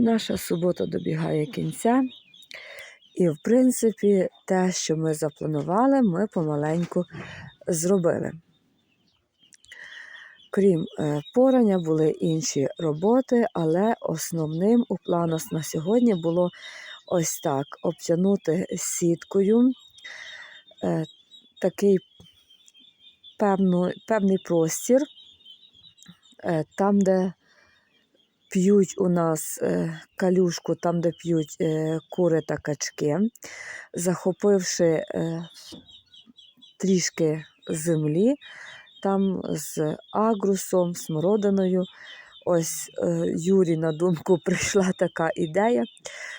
Наша субота добігає кінця. І, в принципі, те, що ми запланували, ми помаленьку зробили. Крім е, порання, були інші роботи, але основним у планах на сьогодні було ось так: обтягнути сіткою е, такий певний простір, е, там, де п'ють у нас е, калюшку, там, де п'ють е, кури та качки, захопивши е, трішки землі, там з агрусом, смородиною. Ось Юрі на думку прийшла така ідея,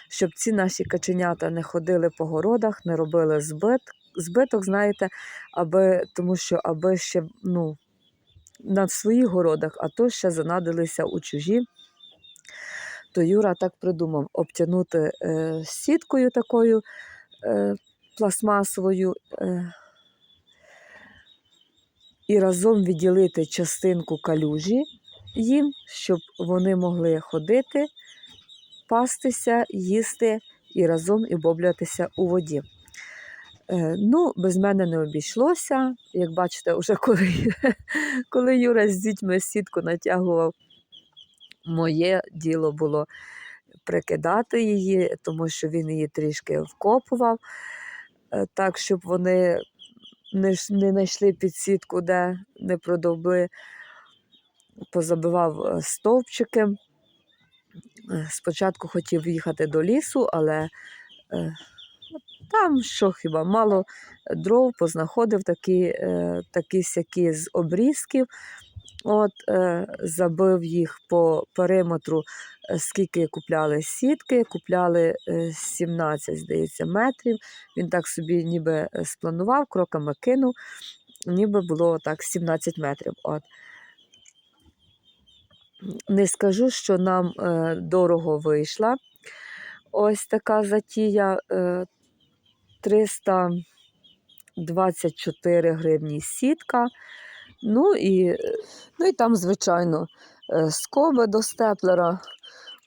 щоб ці наші каченята не ходили по городах, не робили збит, збиток, знаєте, аби, тому що аби ще ну, на своїх городах, а то ще занадилися у чужі. То Юра так придумав обтягнути е, сіткою такою е, пластмасовою е, і разом відділити частинку калюжі їм, щоб вони могли ходити, пастися, їсти і разом і боблятися у воді. Е, ну, без мене не обійшлося. Як бачите, вже коли, коли Юра з дітьми сітку натягував, моє діло було прикидати її, тому що він її трішки вкопував, е, так, щоб вони не, не знайшли під сітку, де не продовбли, позабивав е, стовпчики. Е, Спочатку хотів їхати до лісу, але там що хіба мало дров, познаходив такі, такі сякі з обрізків. От, е, забив їх по периметру, е, скільки купляли сітки, купляли е, 17, здається, метрів. Він так собі ніби е, спланував, кроками кинув, ніби було так 17 метрів. От. Не скажу, що нам е, дорого вийшла. Ось така затія е, 324 гривні сітка. Ну і, ну і там, звичайно, е, скоби до степлера,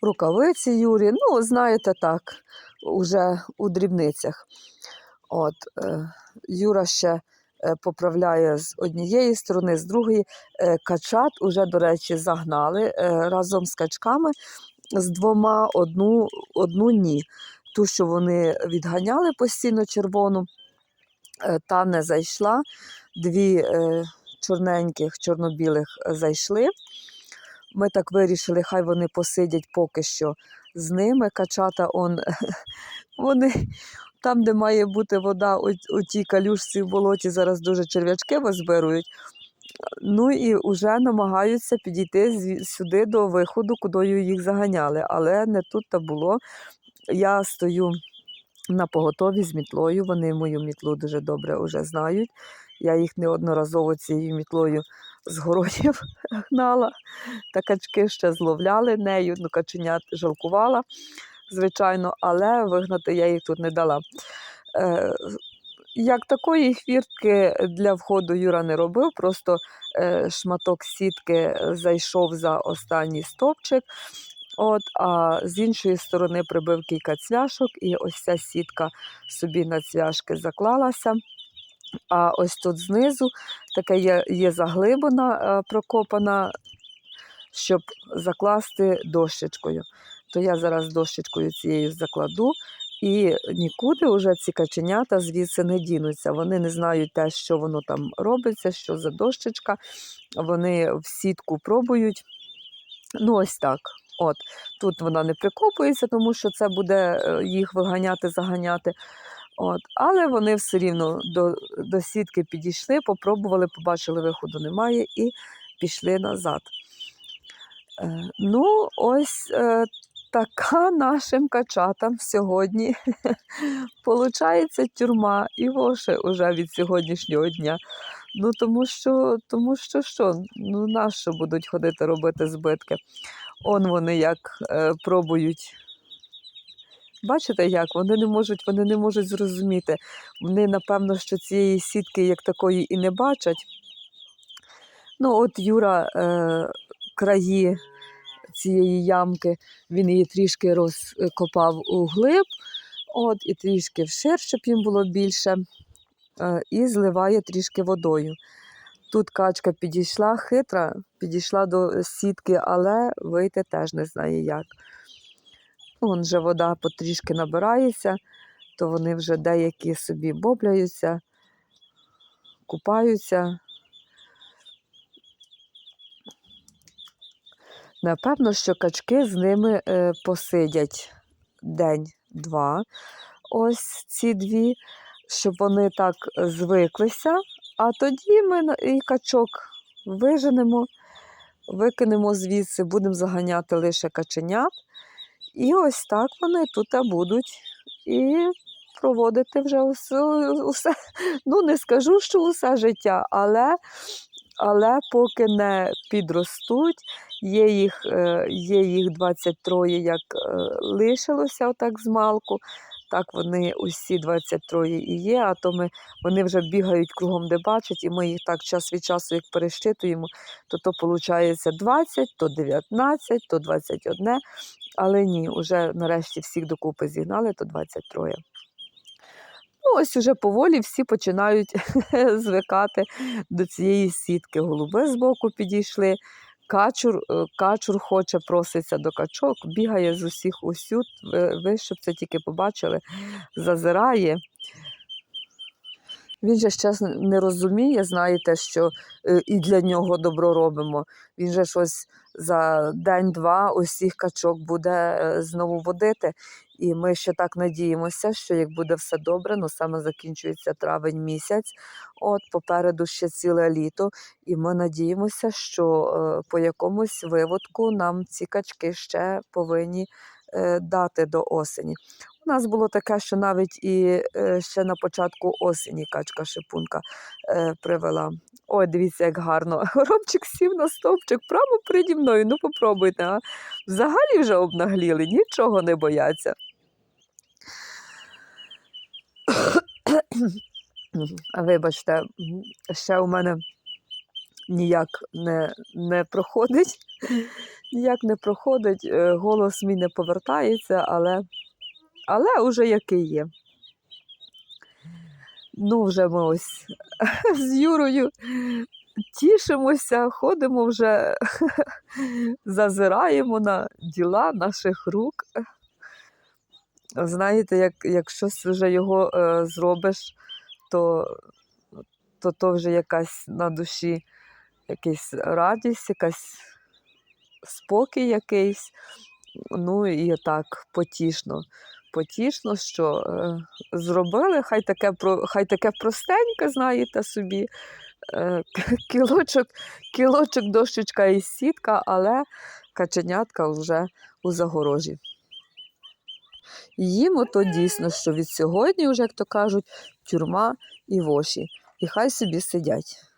рукавиці Юрі. Ну, знаєте, так, уже у дрібницях. От, е, Юра ще е, поправляє з однієї сторони, з другої. Е, Качат уже, до речі, загнали е, разом з качками з двома одну, одну ні. Ту, що вони відганяли постійно червону, е, та не зайшла. Дві е, чорненьких, чорно-білих е, зайшли. Ми так вирішили, хай вони посидять поки що з ними. Качата, он, вони там, де має бути вода, у, у тій калюшці в болоті зараз дуже черв'ячки визбирують. Ну і вже намагаються підійти сюди до виходу, куди їх заганяли. Але не тут то було. Я стою на поготові з мітлою. Вони мою мітлу дуже добре вже знають. Я їх неодноразово цією мітлою з городів гнала. Та качки ще зловляли нею, ну каченят жалкувала, звичайно, але вигнати я їх тут не дала. Е, як такої хвіртки для входу Юра не робив, просто е, шматок сітки зайшов за останній стовпчик. От, а з іншої сторони прибив кілька цвяшок, і ось ця сітка собі на цвяшки заклалася. А ось тут знизу таке є, є заглибина е, прокопана, щоб закласти дощечкою. То я зараз дощечкою цією закладу, і нікуди вже ці каченята звідси не дінуться. Вони не знають те, що воно там робиться, що за дощечка. Вони в сітку пробують. Ну, ось так. От. Тут вона не прикопується, тому що це буде е, їх виганяти, заганяти. От. Але вони все рівно до, до сітки підійшли, попробували, побачили, виходу немає і пішли назад. Е, ну, ось е, така нашим качатам сьогодні получається тюрма і воше уже від сьогоднішнього дня. Ну, тому що, тому що що? Ну, нащо будуть ходити робити збитки? Он вони як е, пробують. Бачите, як вони не можуть, вони не можуть зрозуміти. Вони, напевно, що цієї сітки як такої і не бачать. Ну, от Юра е, краї цієї ямки. Він її трішки розкопав у глиб, от, і трішки вшир, щоб їм було більше, е, і зливає трішки водою. Тут качка підійшла хитра, підійшла до сітки, але вийти теж не знає як. Вон вже вода потрішки набирається, то вони вже деякі собі бобляються, купаються. Напевно, що качки з ними е, посидять день-два. Ось ці дві, щоб вони так звиклися. А тоді ми і качок виженемо, викинемо звідси, будемо заганяти лише каченят. І ось так вони тут будуть і проводити вже усе, усе. Ну, не скажу, що усе життя, але, але поки не підростуть, є їх, е, є їх 23, як е, лишилося отак з малку. Так вони усі 23 і є, а то ми, вони вже бігають кругом, де бачать, і ми їх так час від часу, як перещитуємо, то то виходить 20, то 19, то 21. Але ні, уже нарешті всіх докупи зігнали, то 23. Ну, ось уже поволі всі починають звикати до цієї сітки. Голуби збоку підійшли. Качур, е, качур хоче, проситься до качок, бігає з усіх усюд. Ви, щоб це тільки побачили, зазирає. Він же ще не розуміє, знаєте, що е, і для нього добро робимо. Він же щось за день-два усіх качок буде е, знову водити. І ми ще так надіємося, що як буде все добре, ну саме закінчується травень місяць, от попереду ще ціле літо. І ми надіємося, що е, по якомусь виводку нам ці качки ще повинні е, дати до осені. У нас було таке, що навіть і е, ще на початку осені качка шипунка привела. Ой, дивіться, як гарно. Горобчик сів на стовпчик прямо переді мною. Ну попробуйте, а? Взагалі вже обнагліли, нічого не бояться. Вибачте, ще у мене ніяк не, не проходить. Ніяк не проходить, е, голос мій не повертається, але, але уже який є. Ну, вже ми ось з Юрою тішимося, ходимо вже, зазираємо на діла наших рук. Знаєте, як, як вже його е, зробиш, то, то то вже якась на душі якась радість, якась спокій якийсь. Ну і так потішно. Потішно, що е, зробили, хай таке, про- хай таке простеньке, знаєте собі. Е, кілочок, кілочок, дощечка і сітка, але каченятка вже у загорожі. Їм ото дійсно, що від сьогодні, вже, як то кажуть, тюрма і воші. І хай собі сидять.